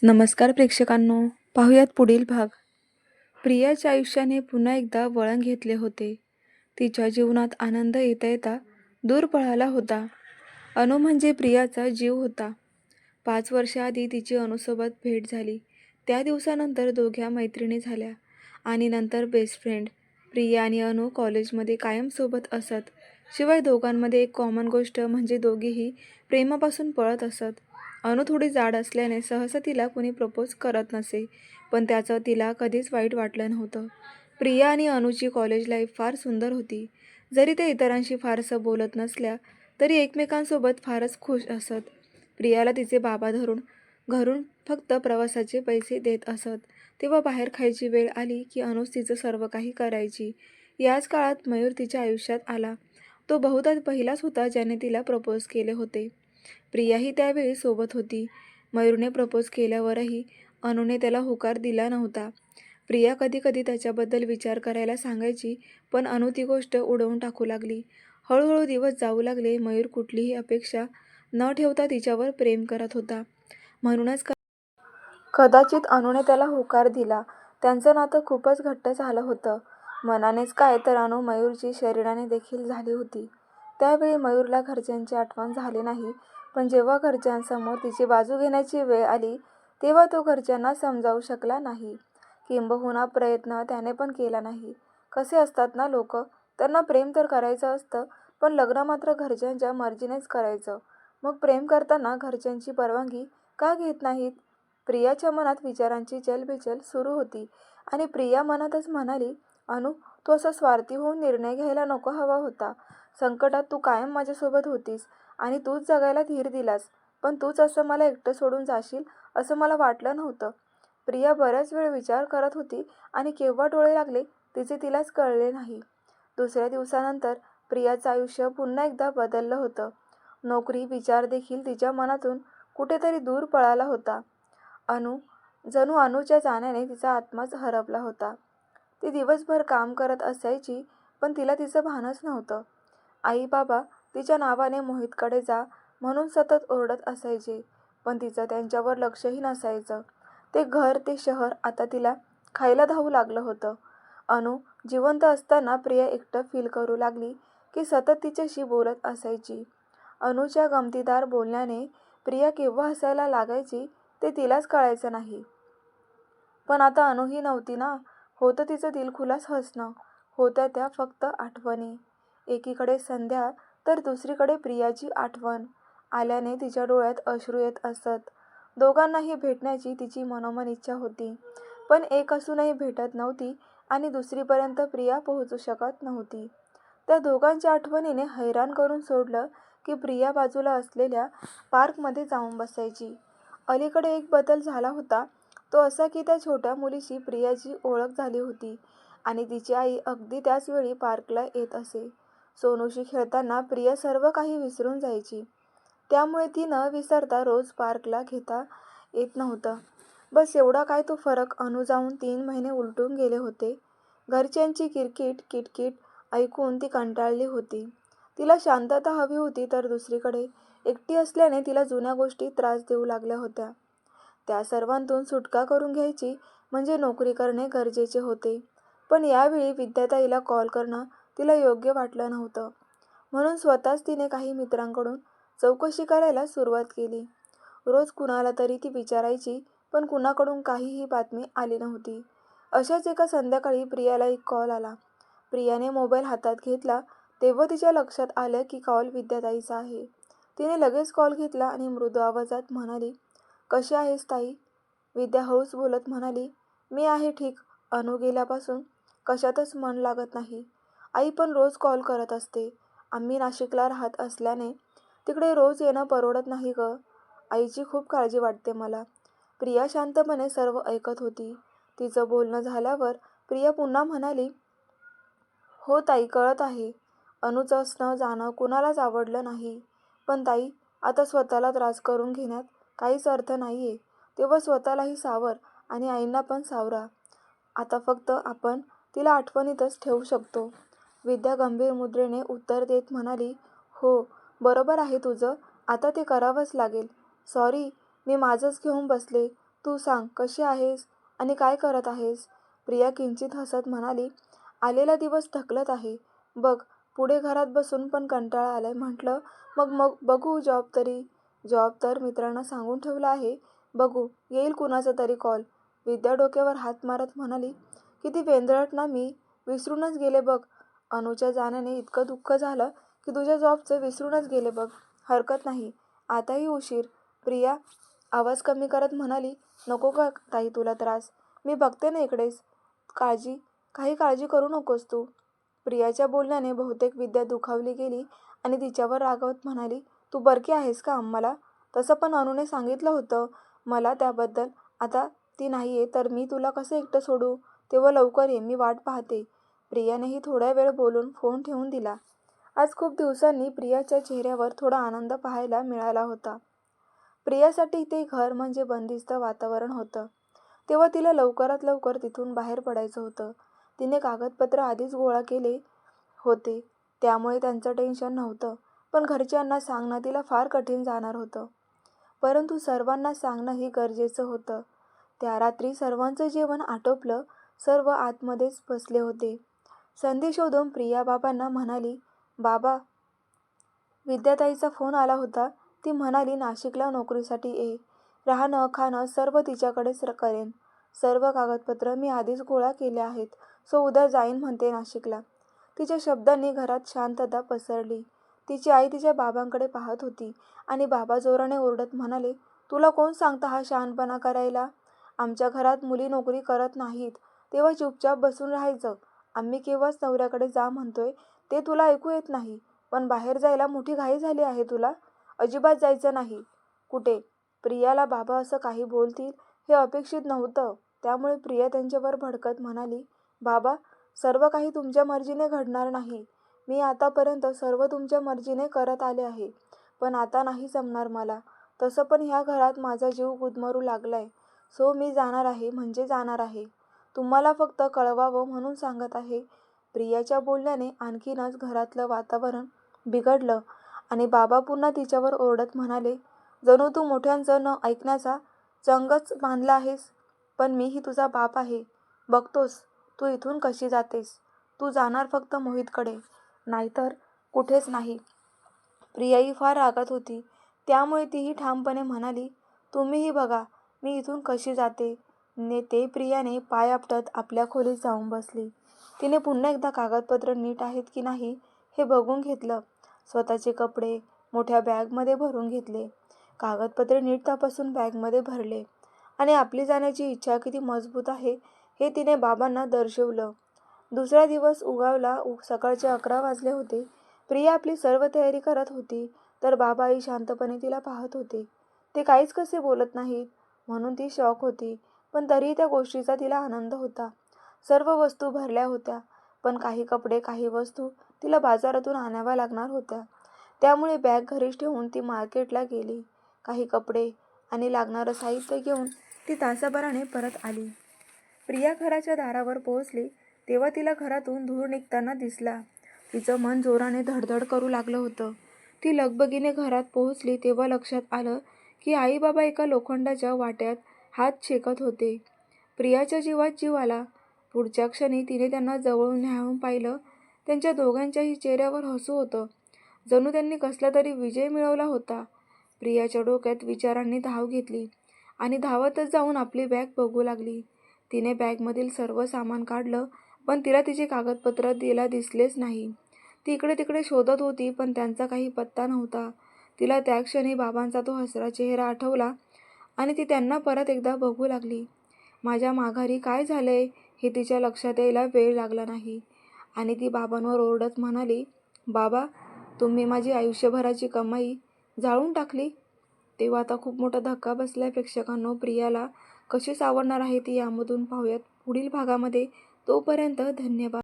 नमस्कार प्रेक्षकांनो पाहूयात पुढील भाग. प्रियाच्या आयुष्याने पुन्हा एकदा वळण घेतले होते. तिच्या जीवनात आनंद येता येता दूर पळाला होता. अनु म्हणजे प्रियाचा जीव होता. पाच वर्षाआधी तिची अनुसोबत भेट झाली. त्या दिवसानंतर दोघ्या मैत्रिणी झाल्या आणि नंतर बेस्ट फ्रेंड प्रिया आणि अनु कॉलेजमध्ये कायम सोबत असत. शिवाय दोघांमध्ये एक कॉमन गोष्ट म्हणजे दोघीही प्रेमापासून पळत असत. अनु थोडी जाड असल्याने सहसा तिला कुणी प्रपोज करत नसे पण त्याचं तिला कधीच वाईट वाटलं नव्हतं. प्रिया आणि अनुची कॉलेज लाईफ फार सुंदर होती. जरी ते इतरांशी फारसं बोलत नसल्या तरी एकमेकांसोबत फारच खुश असत. प्रियाला तिचे बाबा धरून घरून फक्त प्रवासाचे पैसे देत असत. तेव्हा बाहेर खायची वेळ आली की अनुज तिचं सर्व काही करायची. याच काळात मयूर तिच्या आयुष्यात आला. तो बहुधा पहिलाच होता ज्याने तिला प्रपोज केले होते. प्रियाही त्यावेळी सोबत होती. मयूरने प्रपोज केल्यावरही अनुने त्याला होकार दिला नव्हता. प्रिया कधीकधी त्याच्याबद्दल विचार करायला सांगायची पण अनु ती गोष्ट उडवून टाकू लागली. हळूहळू दिवस जाऊ लागले मयूर कुठलीही अपेक्षा न ठेवता तिच्यावर प्रेम करत होता. म्हणूनच कदाचित अनुने त्याला होकार दिला. त्यांचं नातं खूपच घट्ट झालं होतं. मनानेच काय तर अनु मयूरची शरीराने देखील झाली होती. त्यावेळी मयूरला घरच्यांची आठवण झाली नाही पण जेव्हा घरच्यांसमोर तिची बाजू घेण्याची वेळ आली तेव्हा तो घरच्यांना समजावू शकला नाही. किंबहुना प्रयत्न त्याने पण केला नाही. कसे असतात ना लोक? त्यांना प्रेम तर करायचं असतं पण लग्न मात्र घरच्यांच्या मर्जीनेच करायचं. मग प्रेम करताना घरच्यांची परवानगी का घेत नाहीत? प्रियाच्या मनात विचारांची चलबिचल सुरू होती आणि प्रिया मनातच म्हणाली अनु तू असा स्वार्थी होऊन निर्णय घ्यायला नको हवा होता. संकटात तू कायम माझ्यासोबत होतीस. आणि तूच जगायला धीर दिलास. पण तूच असं मला एकटं सोडून जाशील असं मला वाटलं नव्हतं. प्रिया बऱ्याच वेळ विचार करत होती आणि केव्हा डोळे लागले तिचे तिलाच कळले नाही. दुसऱ्या दिवसानंतर प्रियाचं आयुष्य पुन्हा एकदा बदललं होतं. नोकरी विचार देखील तिच्या मनातून कुठेतरी दूर पळाला होता. अनु जणू अनुच्या जाण्याने तिचा आत्माच हरपला होता. ती दिवसभर काम करत असायची पण तिला तिचं भानच नव्हतं. आई बाबा तिच्या नावाने मोहितकडे जा म्हणून सतत ओरडत असायचे. पण तिचं त्यांच्यावर लक्षही नसायचं. ते घर ते शहर आता तिला खायला धावू लागलं होतं. अनु जिवंत असताना प्रिया एकटं फील करू लागली की सतत तिच्याशी बोलत असायची. अनुच्या गमतीदार बोलण्याने प्रिया केव्हा हसायला लागायची ते तिलाच कळायचं नाही. पण आता अनुही नव्हती ना? होतं तिचं दिलखुलास हसणं. होत्या त्या फक्त आठवणी. एकीकडे संध्या तर दुसरीकडे प्रियाची आठवण. आल्याने तिच्या डोळ्यात अश्रू येत असत. दोघांनाही भेटण्याची तिची मनोमन इच्छा होती. पण एक असूनही भेटत नव्हती आणि दुसरीपर्यंत प्रिया पोहोचू शकत नव्हती. त्या दोघांच्या आठवणीने हैराण करून सोडलं की प्रिया बाजूला असलेल्या पार्कमध्ये जाऊन बसायची. अलीकडे एक बदल झाला होता. तो असा की त्या छोट्या मुलीशी प्रियाची ओळख झाली होती आणि तिची आई अगदी त्याच वेळी पार्कला येत असे. सोनूशी खेळताना प्रिया सर्व काही विसरून जायची. त्यामुळे ती न विसरता रोज पार्कला घेता येत नव्हतं. बस एवढा काय तो फरक? अनु जाऊन तीन महिने उलटून गेले होते. घरच्यांची किरकिट किटकिट ऐकून ती कंटाळली होती. तिला शांतता हवी होती तर दुसरीकडे. एकटी असल्याने तिला जुन्या गोष्टी त्रास देऊ लागल्या होत्या. त्या सर्वांतून सुटका करून घ्यायची म्हणजे नोकरी करणे गरजेचे होते. पण यावेळी विद्याताईला कॉल करणं तिला योग्य वाटलं नव्हतं. म्हणून स्वतःच तिने काही मित्रांकडून चौकशी करायला सुरुवात केली. रोज कुणाला तरी ती विचारायची पण कुणाकडून काहीही बातमी आली नव्हती. अशाच एका संध्याकाळी प्रियाला एक कॉल आला. प्रियाने मोबाईल हातात घेतला तेव्हा तिच्या लक्षात आलं की कॉल विद्याताईचा आहे. तिने लगेच कॉल घेतला आणि मृदू आवाजात म्हणाली कशी आहेस ताई? विद्या हळूच बोलत म्हणाली मी आहे ठीक. अनु गेल्यापासून कशातच मन लागत नाही. आई पण रोज कॉल करत असते. आम्ही नाशिकला राहत असल्याने तिकडे रोज येणं परवडत नाही ग. आईची खूप काळजी वाटते मला. प्रिया शांतपणे सर्व ऐकत होती. तिचं बोलणं झाल्यावर प्रिया पुन्हा म्हणाली हो ताई कळत आहे. अनुचं असणं जाणं कुणालाच आवडलं नाही. पण ताई आता स्वतःला त्रास करून घेण्यात काहीच अर्थ नाही आहे तेव्हा स्वतःलाही सावर आणि आईंना पण सावरा. आता फक्त आपण तिला आठवणीतच ठेवू शकतो. विद्या गंभीर मुद्रेने उत्तर देत म्हणाली हो बरोबर आहे तुझं. आता ते करावंच लागेल. सॉरी मी माझंच घेऊन बसले. तू सांग कशी आहेस? आणि काय करत आहेस? प्रिया किंचित हसत म्हणाली आलेला दिवस ढकलत आहे. बघ पुढे घरात बसून पण कंटाळा आलाय. म्हटलं मग मग बघू जॉब तरी. जॉब तर मित्रांना सांगून ठेवला आहे. बघू येईल कुणाचा तरी कॉल. विद्या डोक्यावर हात मारत म्हणाली किती वेंदळट ना मी. विसरूनच गेले बघ. अनुच्या जाण्याने इतकं दुःख झालं की तुझ्या जॉबचं विसरूनच गेले बघ. हरकत नाही. आताही उशीर. प्रिया आवाज कमी करत म्हणाली नको का ताई तुला त्रास. मी बघते ना इकडेच. काळजी काही काळजी करू नकोस तू. प्रियाच्या बोलण्याने बहुतेक विद्या दुखावली गेली आणि तिच्यावर रागवत म्हणाली तू बरकी आहेस का आम्हाला? तसं पण अनुने सांगितलं होतं. मला त्याबद्दल. आता ती नाही आहे तर मी तुला कसं एकटं सोडू? तेव्हा लवकर ये मी वाट पाहते. प्रियानेही थोड्या वेळ बोलून फोन ठेवून दिला. आज खूप दिवसांनी प्रियाच्या चेहऱ्यावर थोडा आनंद पाहायला मिळाला होता. प्रियासाठी ते घर म्हणजे बंदिस्त वातावरण होतं. तेव्हा तिला लवकरात लवकर तिथून बाहेर पडायचं होतं. तिने कागदपत्र आधीच गोळा केले होते. त्यामुळे त्यांचं टेन्शन नव्हतं पण घरच्यांना सांगणं तिला फार कठीण जाणार होतं. परंतु सर्वांना सांगणंही गरजेचं होतं. त्या रात्री सर्वांचं जेवण आटोपलं सर्व आतमध्येच बसले होते. संधी शोधून प्रिया बाबांना म्हणाली बाबा विद्याताईचा फोन आला होता. ती म्हणाली नाशिकला नोकरीसाठी ये. राहणं खाणं सर्व तिच्याकडेच करेन. सर्व कागदपत्र मी आधीच गोळा केले आहेत. सो उद्या जाईन म्हणते नाशिकला. तिच्या शब्दांनी घरात शांतता पसरली. तिची आई तिच्या बाबांकडे पाहत होती आणि बाबा जोराने ओरडत म्हणाले तुला कोण सांगता हा शहाणपणा करायला? आमच्या घरात मुली नोकरी करत नाहीत. तेव्हा चुपचाप बसून राहायचं. आम्ही केव्हाच नवऱ्याकडे जा म्हणतोय ते तुला ऐकू येत नाही. पण बाहेर जायला मोठी घाई झाली आहे तुला? अजिबात जायचं नाही. कुठे? प्रियाला बाबा असं काही बोलतील हे अपेक्षित नव्हतं. त्यामुळे प्रिया त्यांच्यावर भडकत म्हणाली बाबा सर्व काही तुमच्या मर्जीने घडणार नाही. मी आतापर्यंत सर्व तुमच्या मर्जीने करत आले आहे. पण आता नाही जमणार मला. तसं पण ह्या घरात माझा जीव गुदमरू लागलाय. सो मी जाणार आहे म्हणजे जाणार आहे. तुम्हाला फक्त कळवावं म्हणून सांगत आहे. प्रियाच्या बोलण्याने आणखीनच घरातलं वातावरण बिघडलं आणि बाबा पुन्हा तिच्यावर ओरडत म्हणाले जणू तू मोठ्यांचं न ऐकण्याचा चंगच बांधला आहेस पण मीही तुझा बाप आहे. बघतोस तू इथून कशी जातेस? तू जाणार फक्त मोहितकडे. नाहीतर कुठेच नाही. प्रियाही फार रागात होती. त्यामुळे तीही ठामपणे म्हणाली तुम्हीही बघा मी इथून कशी जाते? नेते प्रियाने पाय आपटत आपल्या खोलीत जाऊन बसली. तिने पुन्हा एकदा कागदपत्र नीट आहेत की नाही हे बघून घेतलं. स्वतःचे कपडे मोठ्या बॅगमध्ये भरून घेतले. कागदपत्रे नीट तपासून बॅगमध्ये भरले. आणि आपली जाण्याची इच्छा किती मजबूत आहे हे तिने बाबांना दर्शवलं. दुसरा दिवस उगावला उ सकाळचे अकरा वाजले होते. प्रिया आपली सर्व तयारी करत होती तर बाबा आई शांतपणे तिला पाहत होते. ते काहीच कसे बोलत नाहीत? म्हणून ती शॉक होती. पण तरीही त्या गोष्टीचा तिला आनंद होता. सर्व वस्तू भरल्या होत्या पण काही कपडे काही वस्तू तिला बाजारातून आणाव्या लागणार होत्या. त्यामुळे बॅग घरीच ठेवून ती मार्केटला गेली. काही कपडे आणि लागणारं साहित्य घेऊन ती तासाभराने परत आली. प्रिया घराच्या दारावर पोहोचली तेव्हा तिला घरातून धूर निघताना दिसला. तिचं मन जोराने धडधड करू लागलं होतं. ती लगबगीने घरात पोहोचली तेव्हा लक्षात आलं की आई बाबा एका लोखंडाच्या वाट्यात हात शेकत होते. प्रियाच्या जीवात जीव आला. पुढच्या क्षणी तिने त्यांना जवळून न्याहून पाहिलं. त्यांच्या दोघांच्याही चेहऱ्यावर हसू होतं. जणू त्यांनी कसला तरी विजय मिळवला होता. प्रियाच्या डोक्यात विचारांनी धाव घेतली आणि धावतच जाऊन आपली बॅग बघू लागली. तिने बॅगमधील सर्व सामान काढलं पण तिला तिचे कागदपत्र तिला दिसलेच नाही. ती इकडे तिकडे शोधत होती पण त्यांचा काही पत्ता नव्हता. तिला त्या क्षणी बाबांचा तो हसरा चेहरा आठवला आणि ती त्यांना परत एकदा बघू लागली. माझ्या माघारी काय झालंय हे तिच्या लक्षात यायला वेळ लागला नाही. आणि ती बाबांवर ओरडत म्हणाली बाबा तुम्ही माझी आयुष्यभराची कमाई जाळून टाकली. तेव्हा आता खूप मोठा धक्का बसलाय प्रेक्षकांनो. प्रियाला कशी सावरणार आहे ती यामधून पाहूयात. पुढील भागामध्ये तोपर्यंत धन्यवाद.